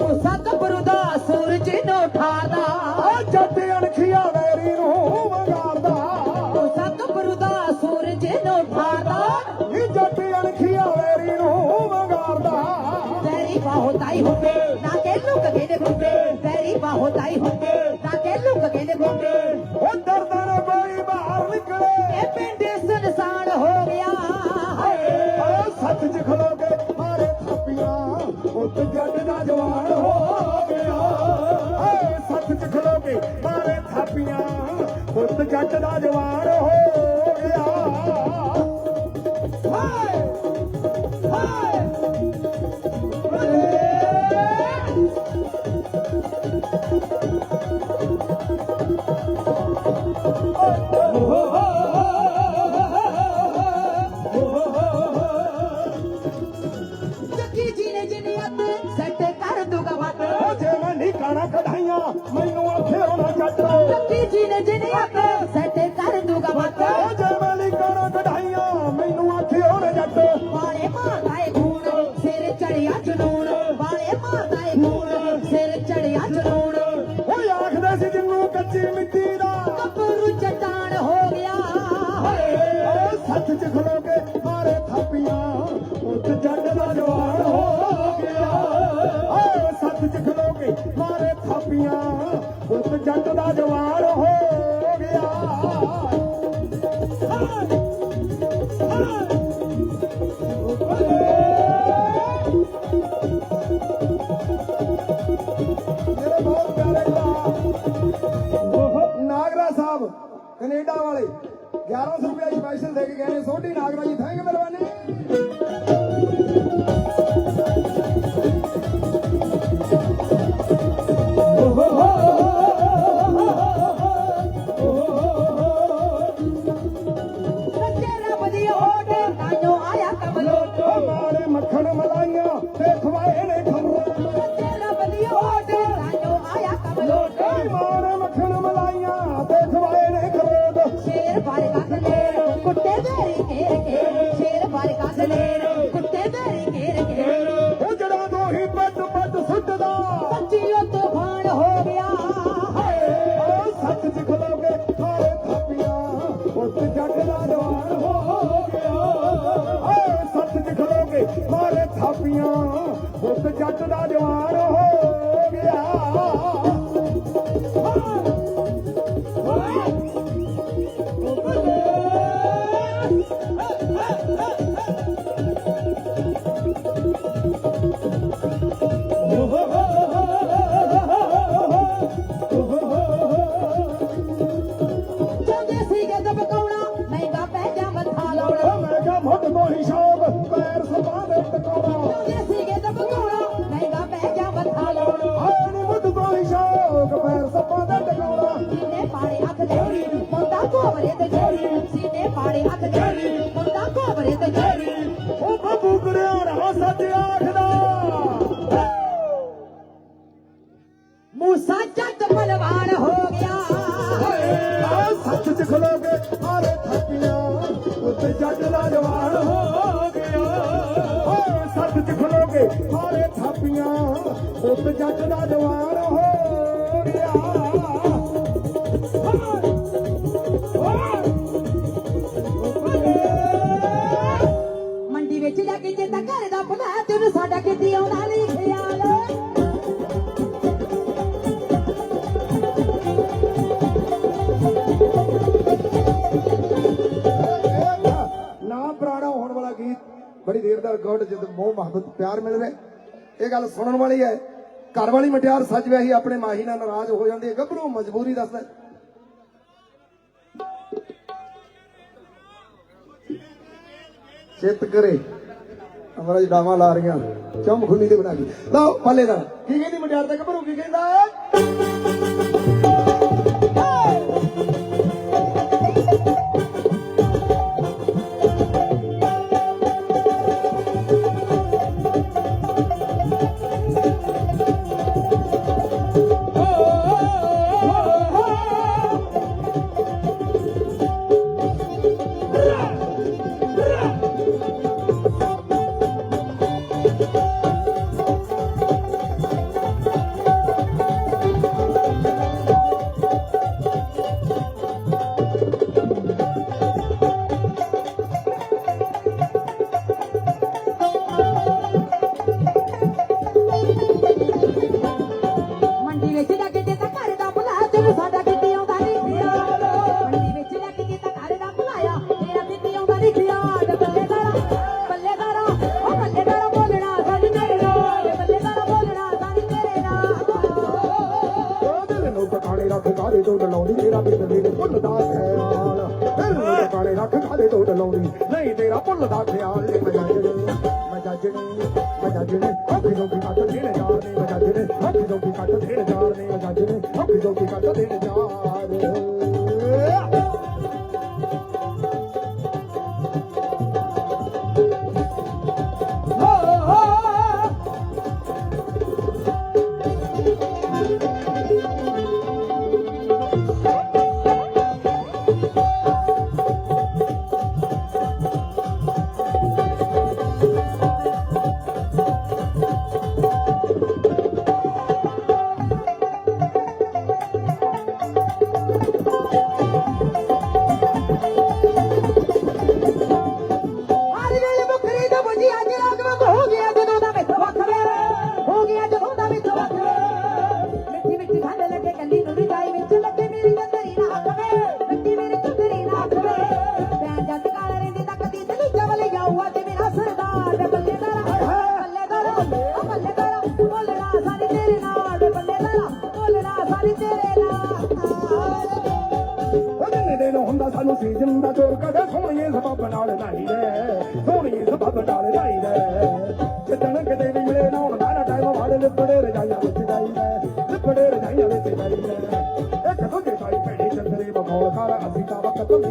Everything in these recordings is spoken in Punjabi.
ਉਹ ਸਤਿਗੁਰੂ ਦਾ ਸੂਰਜ ਨੂੰ ਠਾਰਦਾ ਆ ਜੱਟ ਅਣਖੀਆ ਵੈਰੀ ਨੂੰ ਵਗਾਰਦਾ ਉਹ ਸਤਿਗੁਰੂ ਜਵਾਨ ਹੋ ਗਿਆ। ਸੱਚ ਚ ਖਲੋ ਕੇ ਮਾਰੇ ਥਾਪੀਆਂ। ਉੱਤ ਜੱਟ ਦਾ ਜਵਾਨ ਹੋ ਚੜਿਆ ਜਨੂਨ ਵਾਲੇ ਮਾਰਦਾ ਏ ਖੂਨ ਸਿਰ ਚੜਿਆ ਜਨੂਨ ਓਏ ਆਖਦੇ ਸੀ ਜਿੰਨੂੰ ਕੱਚੀ ਮਿੱਟੀ ਦਾ ਗੱਭਰੂ ਚਟਾਨ ਹੋ ਗਿਆ ਓ ਸੱਚ ਚ ਖਲੋ ਕੇ ਮਾਰੇ ਥਾਪੀਆਂ ਉੱਤ ਜੱਟ ਦਾ ਜਵਾਨ ਹੋ ਗਿਆ ਓ ਸੱਚ ਚ ਖਲੋ ਕੇ ਮਾਰੇ ਥਾਪੀਆਂ ਉੱਤ ਜੱਟ ਦਾ ਜਵਾਨ ਹੋ ਗਿਆ ਹਾਏ ਮੇਰੇ ਗਏ ਸੋਢੀ ਨਾਗਰਾ ਉੱਤ ਉੱਤੇ ਜੱਟ ਦਾ ਜਵਾਨ ਹੋ ਗਿਆ। ਮੰਡੀ ਵਿੱਚ ਜਾ ਕੇ ਜੇ ਤਾਂ ਘਰ ਦਾ ਭਲਾ ਤੈਨੂੰ ਸਾਡਾ ਕਿਤੇ ਆਉਣਾ ਨਹੀਂ ਖਿਆਲ ਨਾ ਪੁਰਾਣਾ ਹੋਣ ਵਾਲਾ ਗੀਤ ਬੜੀ ਦੇਰ ਦਾ ਰਿਕਾਰਡ ਜਦ ਮੋਹ ਮੁਹੱਬਤ ਪਿਆਰ ਮਿਲ ਰਿਹਾ ਇਹ ਗੱਲ ਸੁਣਨ ਵਾਲੀ ਹੈ। ਘਰ ਵਾਲੀ ਮਟਿਆਰ ਸੱਜ ਵੈਹੀ ਆਪਣੇ ਮਾਹੀ ਨਾਲ ਨਾਰਾਜ਼ ਹੋ ਜਾਂਦੀ ਹੈ। ਗੱਭਰੂ, ਮਜਬੂਰੀ ਦੱਸਦਾ ਹੈ। ਚਿੱਤ ਕਰੇ। ਅਮਰਾ ਜੀ ਡਾਵਾਂ ਲਾ ਰਹੀਆਂ। ਚੰਮ ਖੁੱਲੀ ਤੇ ਬਣਾ ਕੇ। ਲਓ, ਪੱਲੇ ਦਾ ਕੀ ਕਹਿੰਦੀ ਮਟਿਆਰ ਤੇ ਗੱਭਰੂ, ਕੀ ਕਹਿੰਦਾ ਸਾਡਾ ਕਿਤੇ ਆਉਂਦਾ ਨਹੀਂ ਖਿਆ ਮੰਡੀ ਵਿੱਚ ਲੱਗ ਕੇ ਤਾਂ ਘਰ ਦਾ ਭੁਲਾਇਆ। ਤੇਰਾ ਕਿਤੇ ਆਉਂਦਾ ਨਹੀਂ ਖਿਆ ਬੱਲੇਦਾਰਾ ਬੱਲੇਦਾਰਾ, ਉਹ ਬੱਲੇਦਾਰਾ ਬੋਲਣਾ ਸਾਡੀ ਮੇਰੇ ਨਾਲ। ਬੱਲੇਦਾਰਾ ਬੋਲਣਾ ਸਾਡੀ ਮੇਰੇ ਨਾਲ। ਉਹ ਦਿਲ ਨੂੰ ਟਿਕਾਣੇ ਰੱਖ ਕਾਦੇ ਤੋਂ ਡਲਾਉਂਦੀ ਤੇਰਾ ਬਿਰਦ ਦੇ ਪੁੱਲ ਦਾ ਖਿਆਲ। ਦਿਲ ਨੂੰ ਟਿਕਾਣੇ ਰੱਖ ਕਾਦੇ ਤੋਂ ਡਲਾਉਂਦੀ ਨਹੀਂ, ਤੇਰਾ ਪੁੱਲ ਦਾ ਖਿਆਲ ਨਹੀਂ ਮਜਾਜਣੀ ਮਜਾਜਣੀ ਮਜਾਜਣੀ ਅੱਖ ਜੋ ਵੀ ਕੱਟ ਦੇਣ ਜਾਣ ਨਹੀਂ ਮਜਾਜਣੀ ਅੱਖ ਜੋ ਵੀ ਕੱਟ ਦੇਣ ਜਾਣ ਨਹੀਂ ਮਜਾਜਣੀ ਜੱਜਣੀ ਅੱਖੀ ਤੋਂ ਕੀ ਕੱਟ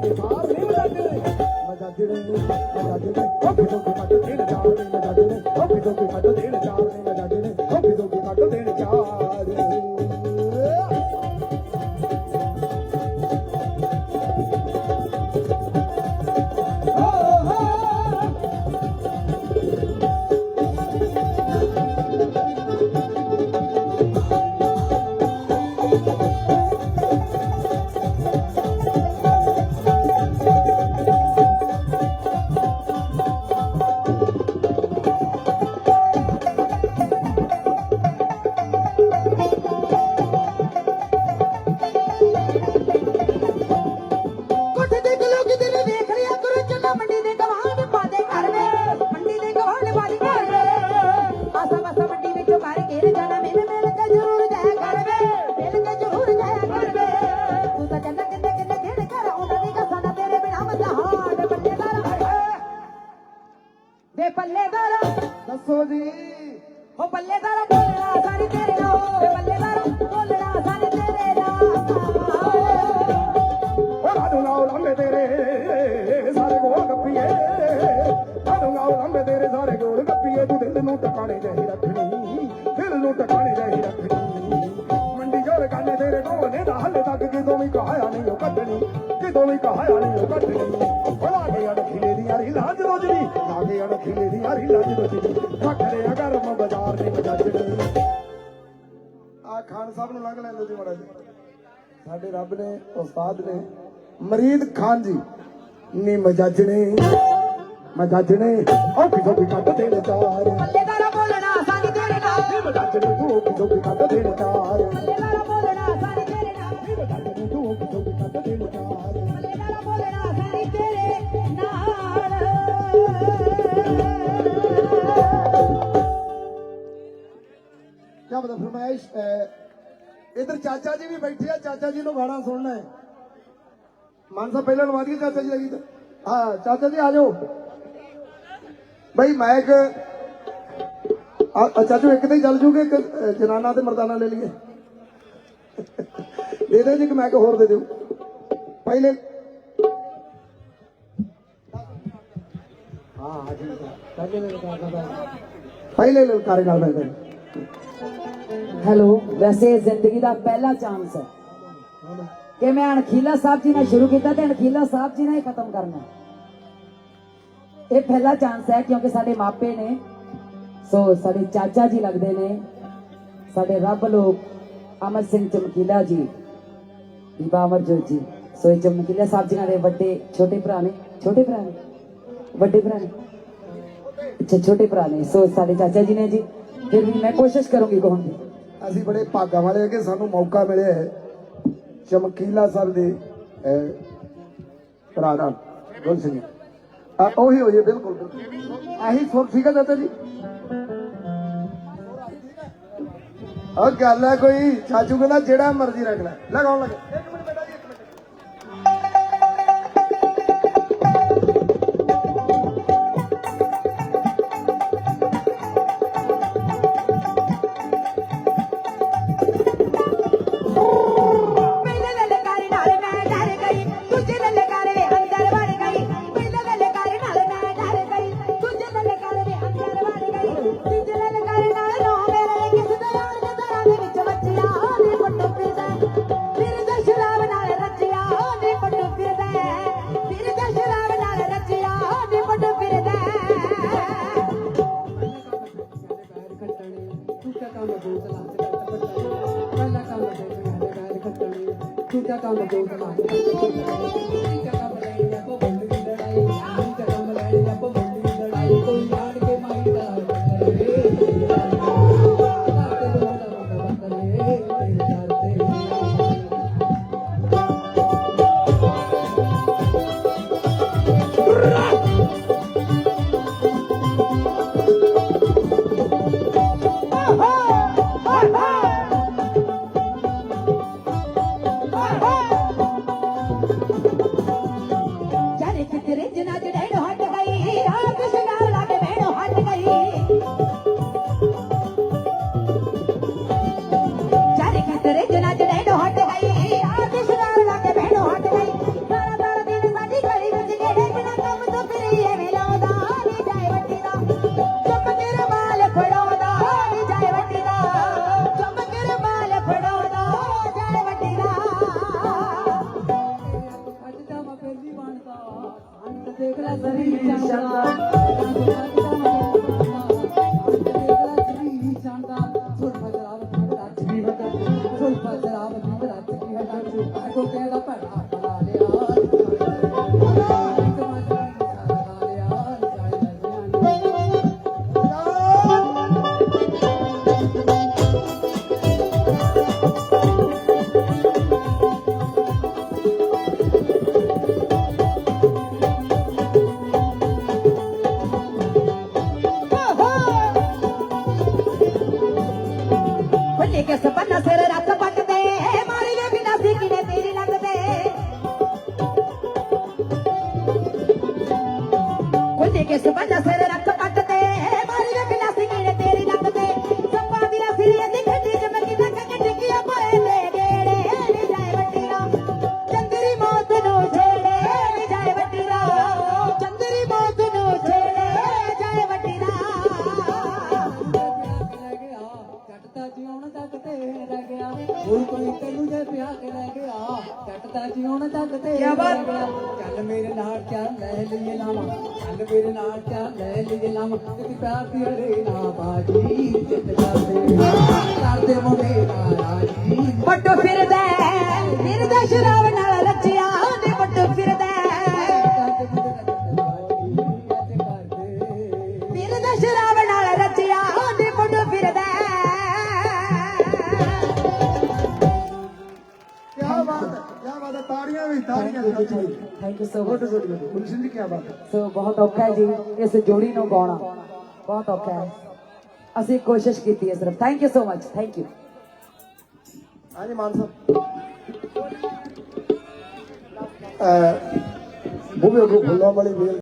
ਤਾਂ ਵਕਤ ਦੀ ਸਾਰ ਨਹੀਂ ਮਜਾਜਣੇ ਮਜਾਜਣੇ ਕਿ ਕੱਟ ਦੇਣ ਜਾ ਰਹੇ ਮਜਾਜਣੇ ਉਹ ਕਿਦੋਂ ਕਿ ਕੱਟ ਬੱਲੇਦਾਰ ਬੋਲਣਾ ਸਾਰੀ ਤੇਰੇ ਨਾਲ ਵੇ ਬੱਲੇਦਾਰ ਬੋਲਣਾ ਸਾਰੀ ਤੇਰੇ ਨਾਲ। ਉਹ ਰਾਜੂ ਲਾਓ ਲੰਬੇ ਤੇਰੇ, ਸਾਰੇ ਗੋਲ ਗੱਪੀਏ। ਰਾਜੂ ਲਾਓ ਲੰਬੇ ਤੇਰੇ, ਸਾਰੇ ਗੋਲ ਗੱਪੀਏ। ਤੂੰ ਦਿਲ ਨੂੰ ਟਿਕਾਣੇ ਜਾਈ ਰੱਖਣੀ, ਦਿਲ ਨੂੰ ਟਿਕਾਣੇ ਜਾਈ ਰੱਖਣੀ। ਮੰਡੀ ਜੋਰ ਕਾਨੇ ਤੇਰੇ ਕੋਲ ਨੇ ਦਾ ਹੱਲੇ ਤੱਕ ਕਿਦੋਂ ਵੀ ਕਹਾਇਆ ਨਹੀਂ ਉਹ ਕੱਢਣੀ ਕਿਦੋਂ ਵੀ ਕਹਾਇਆ ਨਹੀਂ ਉਹ ਕੱਢਣੀ। ਉਹ ਲਾਗੇ ਅੜ ਖਿਲੇ ਦੀ ਯਾਰੀ ਲਾਜ ਰੋਜਣੀ ਲਾਗੇ ਅੜ ਖਿਲੇ ਦੀ ਯਾਰੀ ਲਾਜ ਰੋਜਣੀ ਆ ਖਾਨ ਸਾਹਿਬ ਨੂੰ ਲੰਘ ਲੈਂਦੇ ਸੀ ਮੜਾ ਜੀ। ਸਾਡੇ ਰੱਬ ਨੇ ਉਸਤਾਦ ਨੇ ਮਰੀਦ ਖਾਨ ਜੀ। ਨੀ ਮਜਾਜਣੇ ਮਜਾਜਣੇ ਉਹ ਕਿਦੋਂ ਵੀ ਕੱਢ ਦੇਣ ਚਾਰ। ਬੱਲੇਦਾਰ ਬੋਲਣਾ ਸਾਰੀ ਤੇਰੇ ਨਾਲ। ਮਜਾਜਣੇ ਤੂੰ ਕਿਦੋਂ ਵੀ ਕੱਢ ਦੇਣ ਚਾਰ। ਕਿਆ ਫਰਮਾਇਸ਼ ਇਧਰ ਚਾਚਾ ਜੀ ਵੀ ਬੈਠੇ ਆ, ਚਾਚਾ ਜੀ ਨੂੰ ਗਾਣਾ ਸੁਣਨਾ ਹੈ। ਮਾਨ ਸਾਹਿਬ ਪਹਿਲਾਂ ਲਵਾ ਚਾਚਾ ਜੀ ਦਾ ਗੀਤ। ਹਾਂ, ਚਾਚਾ ਜੀ ਆ ਜਾਓ। ਬਈ ਮੈਂ ਇੱਕ ਆ ਇੱਕ ਤੇ ਹੀ ਚੱਲ ਜੂਗੇ ਜਨਾਨਾ ਤੇ ਮਰਦਾਨਾ ਲੈ ਲਈਏ। ਦੇ ਦਿਓ ਜੀ ਕਿ ਮੈਂ ਹੋਰ ਦੇ ਦਿਓ। ਪਹਿਲੇ ਹਾਂ ਹਾਂ ਜੀ ਪਹਿਲੇ ਲਲਕਾਰੇ ਨਾਲ ਮੈਂ ਹੈਲੋ, ਵੈਸੇ ਜ਼ਿੰਦਗੀ ਦਾ ਪਹਿਲਾ ਚਾਂਸ ਹੈ। ਕਿ ਮੈਂ ਅਣਖੀਲਾ ਸਾਹਿਬ ਜੀ ਨਾਲ ਸ਼ੁਰੂ ਕੀਤਾ ਤੇ ਅਣਖੀਲਾ ਸਾਹਿਬ ਜੀ ਨਾਲ ਹੀ ਖਤਮ ਕਰਨਾ ਇਹ ਪਹਿਲਾ ਚਾਂਸ ਹੈ ਕਿਉਂਕਿ ਸਾਡੇ ਮਾਪੇ ਨੇ, ਸੋ ਸਾਡੇ ਚਾਚਾ ਜੀ ਲੱਗਦੇ ਨੇ, ਸਾਡੇ ਰੱਬ ਲੋਕ, ਅਮਰ ਸਿੰਘ ਚਮਕੀਲਾ ਜੀ ਬੀਬਾ ਅਮਰਜੋਤ ਜੀ। ਸੋ ਇਹ ਚਮਕੀਲਾ ਸਾਹਿਬ ਜੀ ਦੇ ਵੱਡੇ, ਛੋਟੇ ਭਰਾ ਨੇ। ਛੋਟੇ ਭਰਾ ਨੇ? ਵੱਡੇ ਭਰਾ ਨੇ? ਅੱਛਾ, ਛੋਟੇ ਭਰਾ ਨੇ। ਸੋ ਸਾਡੇ ਚਾਚਾ ਜੀ ਨੇ ਜੀ। ਫਿਰ ਵੀ ਮੈਂ ਕੋਸ਼ਿਸ਼ ਕਰੂੰਗੀ ਕਹਣ ਦੀ। ਅਸੀਂ ਬੜੇ ਭਾਗਾਂ ਵਾਲੇ ਕਿ ਸਾਨੂੰ ਮੌਕਾ ਮਿਲਿਆ ਹੈ। ਚਮਕੀਲਾ ਸਰ ਦੇ ਭਰਾ ਨਾਲ ਗੁਲ ਸਿੰਘ ਆ, ਉਹੀ ਹੋਈ ਬਿਲਕੁਲ ਆਹੀ ਸੁਰ ਸੀਗਾ ਹੈ ਜੀ? ਉਹ ਗੱਲ ਹੈ ਕੋਈ, ਚਾਚੂ ਕਹਿੰਦਾ ਜਿਹੜਾ ਮਰਜ਼ੀ ਰੱਖ ਲੈ। ਲਗਾਉਣ ਲੱਗੇ? कामाला घेऊन चला आमच्या कामाला घेऊन चला तू त्या कामाला घेऊन चला Thank you. ਜੱਟ ਤਾਂ ਜਿਉਣ ਤੱਕ ਤੇ ਰਹਿ ਗਿਆ। ਹੋਰ ਕੋਈ ਤੈਨੂੰ ਜੇ ਪਿਆ ਕੇ ਲੈ ਗਿਆ ਜੱਟ ਤਾਂ ਜਿਉਣ ਤੱਕ ਤੇ ਰਹਿ ਗਿਆ। ਚੱਲ ਮੇਰੇ ਨਾਲ ਚੱਲ ਲੈ ਲਈਏ ਲਾਵਾਂ ਚੱਲ ਮੇਰੇ ਨਾਲ ਚੱਲ ਲੈ ਲਈਏ ਲਾਵਾਂ। ਤੇ ਪਿਆਰ ਦੀ ਅਰੇ ਨਾ ਬਾਜੀ ਜਿੱਤ ਕਰਦੇ ਕਰਦੇ ਮੁੰਡੇ ਰਾਜੀ। ਪੱਟੋ ਫਿਰਦਾ ਫਿਰਦਾ ਸ਼ਰਾਬ ਨਾਲ ਰੱਜਿਆ ਨੇ ਪੱਟੋ ਫਿਰਦਾ ਫਿਰਦਾ ਸ਼ਰਾਬ ਤਾੜੀਆਂ ਵੀ ਤਾੜੀਆਂ ਵੀ thank you so good much good good Gulshan ji ਕੀ ਬਾਤ ਹੈ ਸੋ ਬਹੁਤ ਔਖਾ ਹੈ ਜੀ ਇਸ ਜੋੜੀ ਨੂੰ ਗਾਉਣਾ ਬਹੁਤ ਔਖਾ ਹੈ ਅਸੀਂ ਕੋਸ਼ਿਸ਼ ਕੀਤੀ ਹੈ ਸਿਰਫ thank you so much thank you ਹਾਂਜੀ ਮਾਨ ਸਾਹਿਬ ਅ ਬੂਬੇ ਕੋ ਫੁੱਲਾਂ ਵਾਲੀ ਵੇਲ